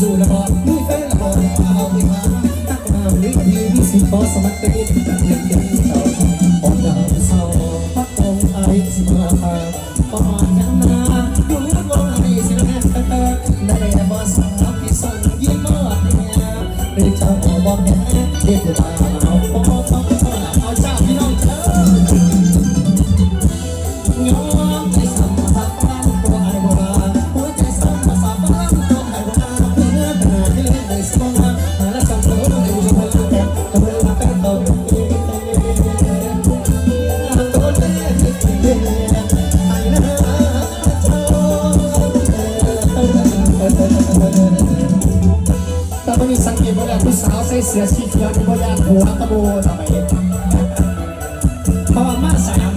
สู้แล้วพอมีแฟนแล้วพอเอาไปมาตั้งแต่มาหรือพี่มีสิพอสมัครเป็นเด็ก แต่ไม่มีสังเกตว่าผู้สาวใสเสื้อสีเขียวที่บ่ากหัวตะโบทำไมเพราะว่ามาสาย